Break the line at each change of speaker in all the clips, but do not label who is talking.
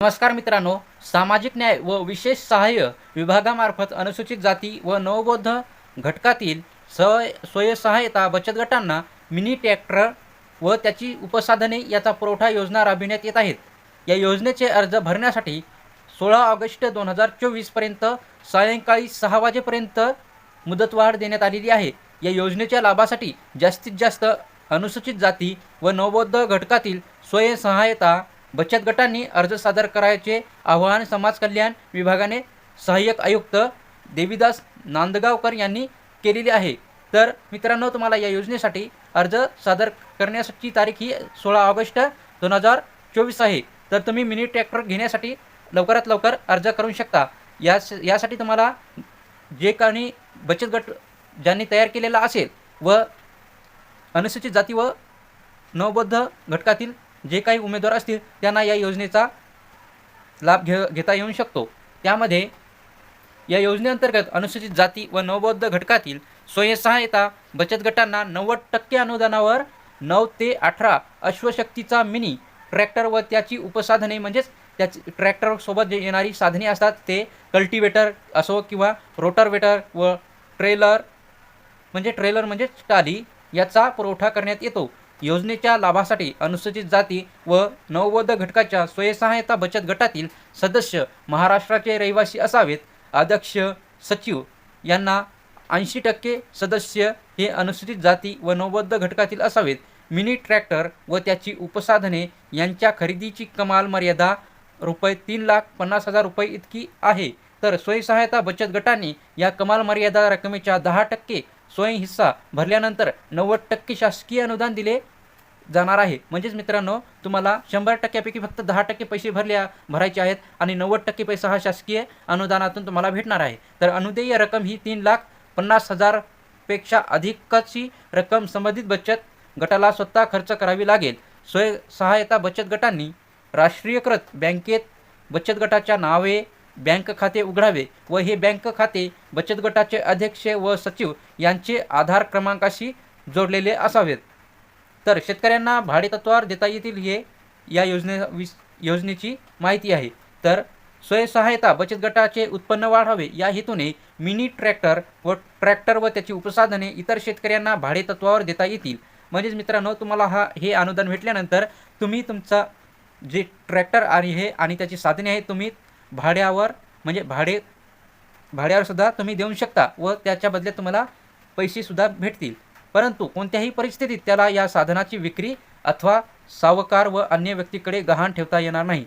नमस्कार मित्रांनो सामाजिक न्याय व विशेष सहाय्य विभागामार्फत अनुसूचित जाती व नवबौद्ध घटकातील स स्वयंसहायता बचत गटांना मिनी ट्रॅक्टर व त्याची उपसाधने याचा पुरवठा योजना राबविण्यात येत आहेत. या योजनेचे अर्ज भरण्यासाठी सोळा ऑगस्ट दोन हजार चोवीसपर्यंत सायंकाळी सहा वाजेपर्यंत मुदतवाढ देण्यात आलेली आहे. या योजनेच्या लाभासाठी जास्तीत जास्त अनुसूचित जाती व नवबौद्ध घटकातील स्वयंसहायता बचत गटांनी अर्ज सादर करायचे आवाहन समाज कल्याण विभागाने सहाय्यक आयुक्त देवीदास नांदगावकर यांनी केलेली आहे. तर मित्रांनो तुम्हाला या योजनेसाठी अर्ज सादर करण्याची तारीख ही सोळा ऑगस्ट दोन हजार चोवीस आहे. तर तुम्ही मिनी ट्रॅक्टर घेण्यासाठी लवकरात लवकर अर्ज करू शकता. यास यासाठी तुम्हाला जे काही बचत गट ज्यांनी तयार केलेला असेल व अनुसूचित जाती व नवबद्ध घटकातील जे काही उमेदवार असतील त्यांना या योजनेचा लाभ घे घेता येऊ शकतो. त्यामध्ये या योजनेअंतर्गत अनुसूचित जाती व नवबौद्ध घटकातील स्वयंसहायता बचत गटांना नव्वद टक्के अनुदानावर नऊ ते अठरा अश्वशक्तीचा मिनी ट्रॅक्टर व त्याची उपसाधने म्हणजेच त्याची ट्रॅक्टरसोबत जे येणारी साधने असतात ते कल्टिवेटर असो किंवा रोटरवेटर व ट्रेलर म्हणजे ट्रेलर म्हणजे टाली याचा पुरवठा करण्यात येतो. योजनेच्या लाभासाठी अनुसूचित जाती व नववध घटकाच्या स्वयंसहायता बचत गटातील सदस्य महाराष्ट्राचे रहिवासी असावेत. अध्यक्ष सचिव यांना ऐंशी टक्के सदस्य हे अनुसूचित जाती व नवबौद्ध घटकातील असावेत. मिनी ट्रॅक्टर व त्याची उपसाधने यांच्या खरेदीची कमाल मर्यादा रुपये तीन लाख पन्नास हजार रुपये इतकी आहे. तर स्वयंसहायता बचत गटाने या कमाल मर्यादा रकमेच्या दहा टक्के स्वयं हिस्सा भरल्यानंतर नव्वद टक्के शासकीय अनुदान दिले जाणार आहे. म्हणजेच मित्रांनो तुम्हाला शंभर टक्क्यापैकी फक्त दहा टक्के पैसे भरल्या भरायचे आहेत आणि नव्वद टक्के पैसा हा शासकीय अनुदानातून तुम्हाला भेटणार आहे. तर अनुदेय रक्कम ही तीन लाख पन्नास हजारपेक्षा अधिकची रक्कम संबंधित बचत गटाला स्वतः खर्च करावी लागेल. स्वयं सहायता बचत गटांनी राष्ट्रीयकृत बँकेत बचत गटाच्या नावे बँक खाते उघडावे व हे बँक खाते बचत गटाचे अध्यक्ष व सचिव यांचे आधार क्रमांकाशी जोडलेले असावेत. तर शेतकऱ्यांना भाडेतत्वावर देता येतील हे या योजने विस योजनेची माहिती आहे. तर स्वयंसहायता बचत गटाचे उत्पन्न वाढावे या हेतूने मिनी ट्रॅक्टर व ट्रॅक्टर व त्याची उपसाधने इतर शेतकऱ्यांना भाडेतत्वावर देता येतील. म्हणजेच मित्रांनो तुम्हाला हा हे अनुदान भेटल्यानंतर तुम्ही तुमचा जे ट्रॅक्टर आणि हे आणि त्याची साधने आहेत तुम्ही भाड्यावर म्हणजे भाडे भाड्यावरसुद्धा तुम्ही देऊ शकता व त्याच्या बदल्यात तुम्हाला पैसेसुद्धा भेटतील. परंतु कोणत्याही परिस्थितीत त्याला या साधनाची विक्री अथवा सावकार व अन्य व्यक्तीकडे गहाण ठेवता येणार नाही.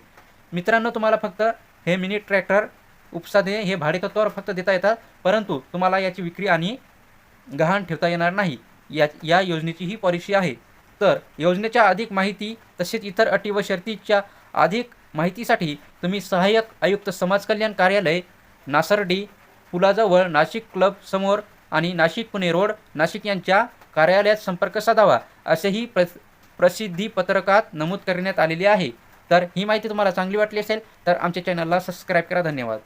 मित्रांनो तुम्हाला फक्त हे मिनी ट्रॅक्टर उपसाधने हे भाडेतत्वावर फक्त देता येतात परंतु तुम्हाला याची विक्री आणि गहाण ठेवता येणार नाही. या या योजनेची ही पॉलिसी आहे. तर योजनेच्या अधिक माहिती तसेच इतर अटी व शर्तीच्या अधिक माहितीसाठी तुम्ही सहाय्यक आयुक्त समाज कल्याण कार्यालय नासर्डी पुलाजवळ नाशिक क्लब समोर आणि नाशिक पुणे रोड नाशिक यांच्या कार्यालयात संपर्क साधावा असेही प्र प्रसिद्धी पत्रकात नमूद करण्यात आलेले आहे. तर ही माहिती तुम्हाला चांगली वाटली असेल तर आमच्या चॅनलला सबस्क्राईब करा. धन्यवाद.